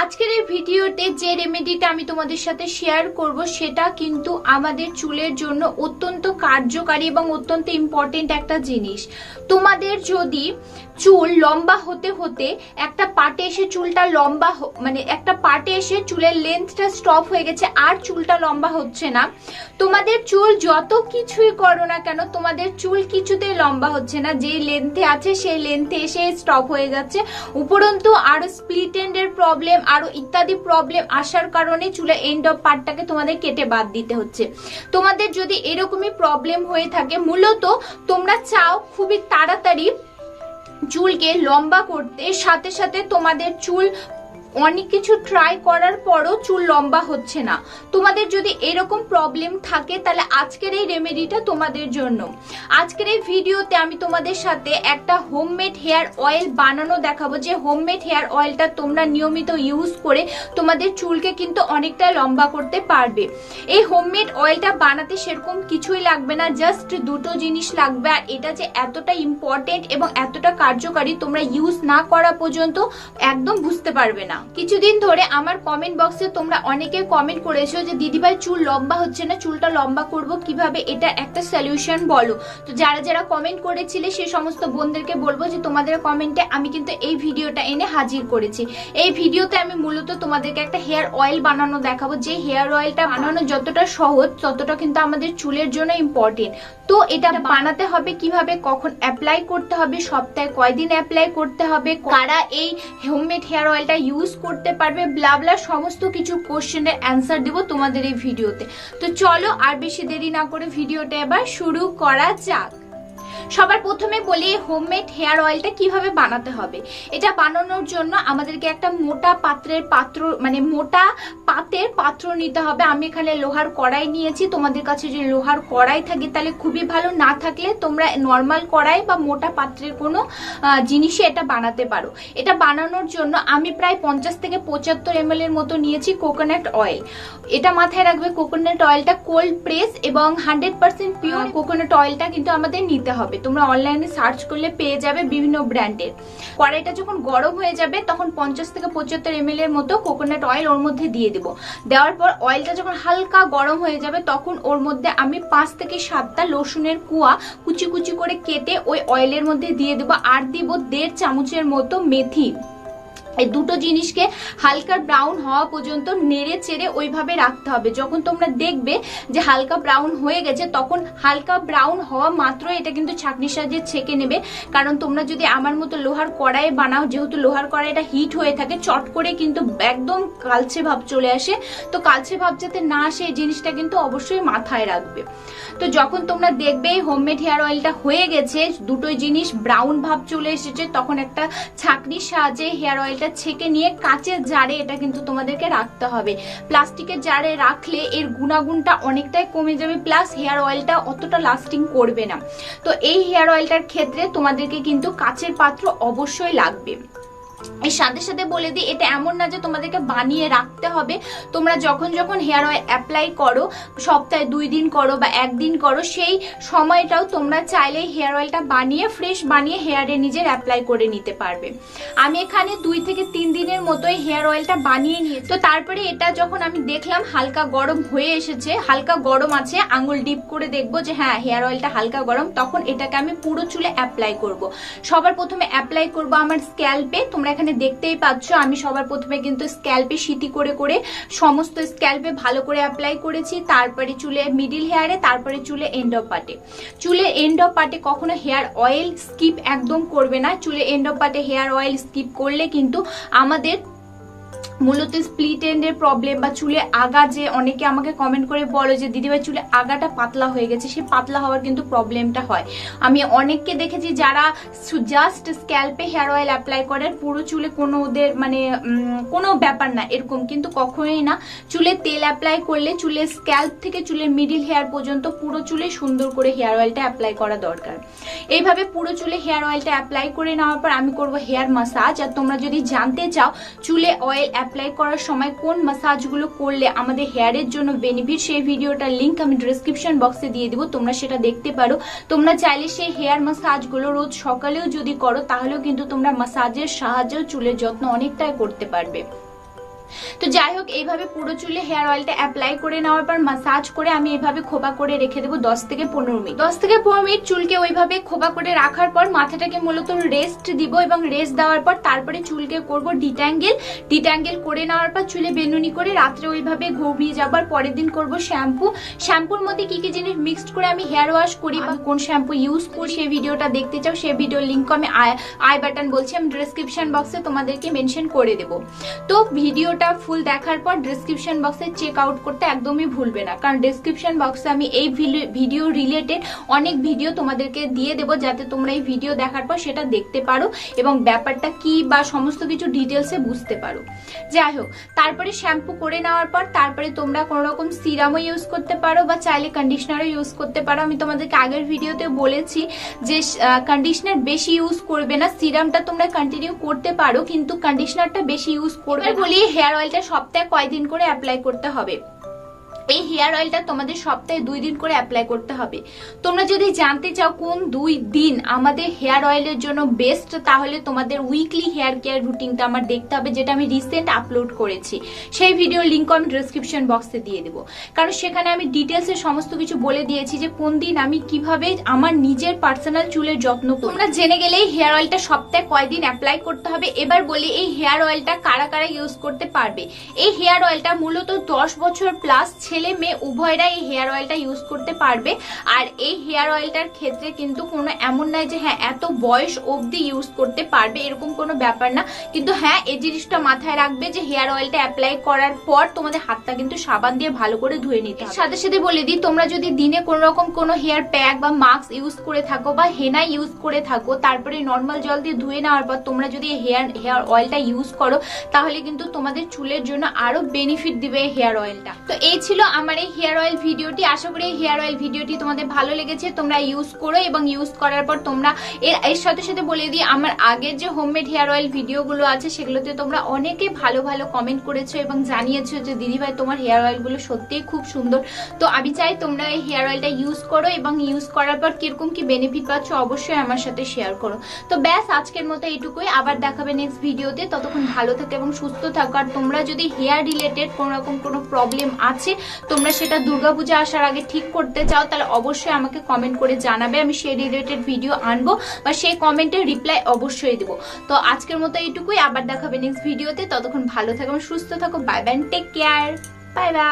আজকের এই ভিডিওতে যে রেমেডিটা আমি তোমাদের সাথে শেয়ার করব, সেটা কিন্তু আমাদের চুলের জন্য অত্যন্ত কার্যকারী এবং অত্যন্ত ইম্পর্টেন্ট একটা জিনিস। তোমাদের যদি চুল লম্বা হতে হতে একটা পাটে এসে চুলটা লম্বা মানে একটা পাটে এসে চুলের লেন্থটা স্টপ হয়ে গেছে আর চুলটা লম্বা হচ্ছে না, তোমাদের চুল যত কিছুই করো না কেন, তোমাদের চুল কিছুতেই লম্বা হচ্ছে না। যে লেন্থে আছে, সেই লেন্থে এসে স্টপ হয়ে যাচ্ছে। উপরন্তু আরও স্প্লিট এন্ডের প্রবলেম আরও ইত্যাদি প্রবলেম আসার কারণে চুলের এন্ড অফ পার্টটাকে তোমাদের কেটে বাদ দিতে হচ্ছে। তোমাদের যদি এরকমই প্রবলেম হয়ে থাকে, মূলত তোমরা চাও খুবই তাড়াতাড়ি চুলকে লম্বা করতে, সাথে সাথে তোমাদের চুল অনেক কিছু ট্রাই করার পরও চুল লম্বা হচ্ছে না। তোমাদের যদি এরকম প্রবলেম থাকে, তাহলে আজকের এই রেমেডিটা তোমাদের জন্য। আজকের এই ভিডিওতে আমি তোমাদের সাথে একটা হোমমেড হেয়ার অয়েল বানানো দেখাবো। যে হোমমেড হেয়ার অয়েলটা তোমরা নিয়মিত ইউজ করে তোমাদের চুলকে কিন্তু অনেকটা লম্বা করতে পারবে। এই হোমমেড অয়েলটা বানাতে সেরকম কিছুই লাগবে না জাস্ট দুটো জিনিস লাগবে। আর এটা যে এতটা ইম্পর্টেন্ট এবং এতটা কার্যকারী তোমরা ইউজ না করা পর্যন্ত একদম বুঝতে পারবে না। কিছুদিন ধরে আমার কমেন্ট বক্সে তোমরা অনেকে কমেন্ট করেছ যে, দিদিভাই, চুল লম্বা হচ্ছে না, চুলটা লম্বা করব কীভাবে? এটা একটা সলিউশন বলো। তো যারা যারা কমেন্ট করেছিলে সেই সমস্ত বোনদেরকে বলব যে, তোমাদের কমেন্টে আমি কিন্তু এই ভিডিওটা এনে হাজির করেছি। এই ভিডিওতে আমি মূলত তোমাদেরকে একটা হেয়ার অয়েল বানানো দেখাবো। যে হেয়ার অয়েলটা বানানো যতটা সহজ, ততটা কিন্তু আমাদের চুলের জন্য ইম্পর্টেন্ট তো এটা বানাতে হবে কীভাবে, কখন অ্যাপ্লাই করতে হবে, সপ্তাহে কয়দিন অ্যাপ্লাই করতে হবে, কারা এই হোমমেড হেয়ার অয়েলটা ইউজ করতে পারবে ব্লাবলা সমস্ত কিছু কোশ্চেনের অ্যান্সার দেবো তোমাদের এই ভিডিওতে তো। চলো আর বেশি দেরি না করে ভিডিওটা এবার শুরু করা যাক। সবার প্রথমে বলি হোমমেড হেয়ার অয়েলটা কীভাবে বানাতে হবে। এটা বানানোর জন্য আমাদেরকে একটা মোটা পাত্রের পাত্র মানে মোটা পাতের পাত্র নিতে হবে। আমি এখানে লোহার কড়াই নিয়েছি। তোমাদের কাছে যদি লোহার কড়াই থাকে তাহলে খুবই ভালো। না থাকলে তোমরা নর্মাল কড়াই বা মোটা পাত্রের কোনো আহ, জিনিসে এটা বানাতে পারো। এটা বানানোর জন্য আমি প্রায় পঞ্চাশ থেকে পঁচাত্তর এম এর মতো নিয়েছি কোকোনাট অয়েল এটা মাথায় রাখবে কোকোনাট অয়েলটা কোল্ড প্রেস এবং হান্ড্রেড পার্সেন্ট পিওর কোকোনাট অয়েলটা কিন্তু আমাদের নিতে হবে। তোমরা অনলাইনে সার্চ করলে পেয়ে যাবে বিভিন্ন ব্র্যান্ডের কড়াইটা যখন গরম হয়ে যাবে, তখন পঞ্চাশ থেকে পঁচাত্তর এম এর মতো কোকোনাট অয়েল ওর মধ্যে দিয়ে দেবো। দেওয়ার পর অয়েলটা যখন হালকা গরম হয়ে যাবে, তখন ওর মধ্যে আমি পাঁচ থেকে সাতটা রসুনের কুয়া কুচি কুচি করে কেটে ওই অয়েলের মধ্যে দিয়ে দেবো। আর দিব দেড় চামচের মতো মেথি। এই দুটো জিনিসকে হালকা ব্রাউন হওয়া পর্যন্ত নেড়ে চেড়ে ওইভাবে রাখতে হবে। যখন তোমরা দেখবে যে হালকা ব্রাউন হয়ে গেছে, তখন হালকা ব্রাউন হওয়া মাত্র এটা কিন্তু ছাঁকনির সাহায্যে ছেঁকে নেবে। কারণ তোমরা যদি আমার মতো লোহার কড়াইয়ে বানাও, যেহেতু লোহার কড়াইটা হিট হয়ে থাকে, চট করে কিন্তু একদম কালচে ভাব চলে আসে। তো কালচে ভাব যাতে না আসে, এই জিনিসটা কিন্তু অবশ্যই মাথায় রাখবে। তো যখন তোমরা দেখবে এই হোমমেড হেয়ার অয়েলটা হয়ে গেছে, দুটোই জিনিস ব্রাউন ভাব চলে এসেছে, তখন একটা ছাকনির সাহায্যে হেয়ার অয়েলটা ছেঁকে নিয়ে কাঁচের জারে এটা কিন্তু তোমাদেরকে রাখতে হবে। প্লাস্টিকের জারে রাখলে এর গুণাগুণটা অনেকটাই কমে যাবে, প্লাস হেয়ার অয়েলটা অতটা লাস্টিং করবে না। তো এই হেয়ার অয়েলটার ক্ষেত্রে তোমাদেরকে কিন্তু কাঁচের পাত্র অবশ্যই লাগবে। এর সাথে সাথে বলে দিই, এটা এমন না যে তোমাদেরকে বানিয়ে রাখতে হবে। তোমরা যখন যখন হেয়ার অয়েল অ্যাপ্লাই করো, সপ্তাহে দুই দিন করো বা একদিন করো, সেই সময়টাও তোমরা চাইলে হেয়ার অয়েলটা বানিয়ে ফ্রেশ বানিয়ে হেয়ারে নিজের অ্যাপ্লাই করে নিতে পারবে। আমি এখানে দুই থেকে তিন দিনের মতোই হেয়ার অয়েলটা বানিয়ে নিয়ে তো তারপরে এটা যখন আমি দেখলাম, হালকা গরম হয়ে এসেছে, হালকা গরম আছে, আঙুল ডিপ করে দেখব যে হ্যাঁ হেয়ার অয়েলটা হালকা গরম, তখন এটাকে আমি পুরো চুলে অ্যাপ্লাই করব। সবার প্রথমে অ্যাপ্লাই করব আমার স্ক্যাল্পে তোমরা এখানে দেখতেই পাচ্ছ, আমি সবার প্রথমে কিন্তু স্ক্যাল্পে সিটি করে করে সমস্ত স্ক্যাল্পে ভালো করে অ্যাপ্লাই করেছি। তারপরে চুলে মিডিল হেয়ারে তারপরে চুলে এন্ড অফ পার্টে চুলে এন্ড অফ পার্টে কখনো হেয়ার অয়েল স্কিপ একদম করবে না। চুলে এন্ড অফ পার্টে হেয়ার অয়েল স্কিপ করলে কিন্তু আমাদের মূলত স্প্লিট এন্ডের প্রবলেম বা চুলে আগা যে অনেকে আমাকে কমেন্ট করে বলে যে দিদিভাই চুলে আগাটা পাতলা হয়ে গেছে। সে পাতলা হওয়ার কিন্তু প্রবলেমটা হয়। আমি অনেককে দেখেছি যারা জাস্ট স্ক্যাল্পে হেয়ার অয়েল অ্যাপ্লাই করে পুরো চুলে কোনো ওদের মানে কোনো ব্যাপার না এরকম। কিন্তু কখনোই না। চুলে তেল অ্যাপ্লাই করলে চুলের স্ক্যাল্প থেকে চুলের মিডিল হেয়ার পর্যন্ত পুরো চুলে সুন্দর করে হেয়ার অয়েলটা অ্যাপ্লাই করা দরকার। এইভাবে পুরো চুলে হেয়ার অয়েলটা অ্যাপ্লাই করে নেওয়ার পর আমি করব হেয়ার মাসাজ আর তোমরা যদি জানতে চাও, চুলে অয়েল অ্যাপ্লাই করার সময় কোন মাসাজগুলো করলে আমাদের হেয়ারের জন্য বেনিফিট সেই ভিডিওটার লিঙ্ক আমি ডিসক্রিপশন বক্সে দিয়ে দিব, তোমরা সেটা দেখতে পারো। তোমরা চাইলে সেই হেয়ার মাসাজগুলো রোজ সকালেও যদি করো, তাহলেও কিন্তু তোমরা মাসাজের সাহায্যেও চুলের যত্ন অনেকটাই করতে পারবে। তো যাই হোক, এইভাবে পুরো চুলে হেয়ার অয়েলটা অ্যাপ্লাই করে নেওয়ার পর মাসাজ করে আমি এইভাবে খোপা করে রেখে দেবো দশ থেকে পনেরো মিনিট। দশ থেকে পনেরো মিনিট চুলকে ওইভাবে খোপা করে রাখার পর মাথাটাকে মূলত রেস্ট দিব এবং রেস্ট দেওয়ার পর তারপরে চুলকে করব ডিট্যাঙ্গেল ডিট্যাঙ্গেল করে নেওয়ার পর চুলে বেনুনি করে রাত্রে ওইভাবে ঘুমিয়ে যাবার পরের দিন করব শ্যাম্পু শ্যাম্পুর মধ্যে কি কি জিনিস মিক্সড করে আমি হেয়ার ওয়াশ করি বা কোন শ্যাম্পু ইউজ করি সেই ভিডিওটা দেখতে চাও সেই ভিডিওর লিঙ্ক আমি আই বাটন বলছি, আমি ডিসক্রিপশন বক্সে তোমাদেরকে মেনশন করে দেবো। তো ভিডিওটা ফুল দেখার পর ডিসক্রিপশন বক্সে চেক আউট করতে একদমই ভুলবে না। কারণ ডিসক্রিপশন বক্সে আমি এই ভিডিও রিলেটেড অনেক ভিডিও তোমাদেরকে দিয়ে দেবো যাতে তোমরা এই ভিডিও দেখার পর সেটা দেখতে পারো এবং ব্যাপারটা কি বা সমস্ত কিছু ডিটেলসে বুঝতে পারো। যাই হোক, তারপরে শ্যাম্পু করে নেওয়ার পর তারপরে তোমরা কোনো রকম সিরামও ইউজ করতে পারো বা চাইলে কন্ডিশনারও ইউজ করতে পারো। আমি তোমাদেরকে আগের ভিডিওতে বলেছি যে কন্ডিশনার বেশি ইউজ করবে না। সিরামটা তোমরা কন্টিনিউ করতে পারো, কিন্তু কন্ডিশনারটা বেশি ইউজ করবে। বলি হেয়ার অয়েলটা সপ্তাহে কয়দিন করে অ্যাপ্লাই করতে হবে? এই হেয়ার অয়েলটা তোমাদের সপ্তাহে দুই দিন করে অ্যাপ্লাই করতে হবে। তোমরা যদি জানতে চাও কোন দুই দিন আমাদের হেয়ার অয়েলের জন্য বেস্ট তাহলে তোমাদের উইকলি হেয়ার কেয়ার রুটিনটা আমার দেখতে হবে, যেটা আমি রিসেন্ট আপলোড করেছি। সেই ভিডিও লিঙ্ক আমি ডিসক্রিপশন বক্সে দিয়ে দেবো। কারণ সেখানে আমি ডিটেলসে সমস্ত কিছু বলে দিয়েছি যে কোন দিন আমি কীভাবে আমার নিজের পার্সোনাল চুলের যত্ন তোমরা জেনে গেলে এই হেয়ার অয়েলটা সপ্তাহে কয়দিন অ্যাপ্লাই করতে হবে, এবার বলি এই হেয়ার অয়েলটা কারা কারা ইউজ করতে পারবে? এই হেয়ার অয়েলটা মূলত দশ বছর প্লাস ছেলে মেয়ে উভয়রা এই হেয়ার অয়েলটা ইউজ করতে পারবে। আর এই হেয়ার অয়েলটার ক্ষেত্রে কিন্তু কোনো এমন নয় যে হ্যাঁ এত বয়স অবধি ইউজ করতে পারবে, এরকম কোনো ব্যাপার না। কিন্তু হ্যাঁ এই জিনিসটা মাথায় রাখবে যে হেয়ার অয়েলটা অ্যাপ্লাই করার পর তোমাদের হাতটা কিন্তু সাবান দিয়ে ভালো করে ধুয়ে নিতে সাথে সাথে বলে দিই, তোমরা যদি দিনে কোনো রকম কোনো হেয়ার প্যাক বা মাস্ক ইউজ করে থাকো বা হেনা ইউজ করে থাকো, তারপরে নর্মাল জল দিয়ে ধুয়ে নেওয়ার পর তোমরা যদি হেয়ার হেয়ার অয়েলটা ইউজ করো, তাহলে কিন্তু তোমাদের চুলের জন্য আরও বেনিফিট দিবে হেয়ার অয়েলটা তো এই ছিল আমার এই হেয়ার অয়েল ভিডিওটি। আশা করি এই হেয়ার অয়েল ভিডিওটি তোমাদের ভালো লেগেছে, তোমরা ইউজ করো এবং ইউজ করার পর তোমরা এর এর সাথে সাথে বলে দিই, আমার আগের যে হোমমেড হেয়ার অয়েল ভিডিওগুলো আছে, সেগুলোতে তোমরা অনেকে ভালো ভালো কমেন্ট করেছ এবং জানিয়েছো যে, দিদিভাই, তোমার হেয়ার অয়েলগুলো সত্যিই খুব সুন্দর। তো আমি চাই তোমরা এই হেয়ার অয়েলটা ইউজ করো এবং ইউজ করার পর কীরকম কি বেনিফিট পাচ্ছ, অবশ্যই আমার সাথে শেয়ার করো। তো ব্যাস, আজকের মতো এইটুকুই। আবার দেখাবে নেক্সট ভিডিওতে। ততক্ষণ ভালো থাকো এবং সুস্থ থাকো। আর তোমরা যদি হেয়ার রিলেটেড কোনো রকম কোনো প্রবলেম আছে তোমরা সেটা দুর্গাপূজা আসার আগে ঠিক করতে চাও, তাহলে অবশ্যই আমাকে কমেন্ট করে জানাবে, আমি সেই রিলেটেড ভিডিও আনব বা সেই কমেন্টের রিপ্লাই অবশ্যই দেবো। তো আজকের মতো এইটুকুই, আবার দেখাবে নেক্সট ভিডিওতে ততক্ষণ ভালো থাকো, সুস্থ থাকো bye bye take care bye bye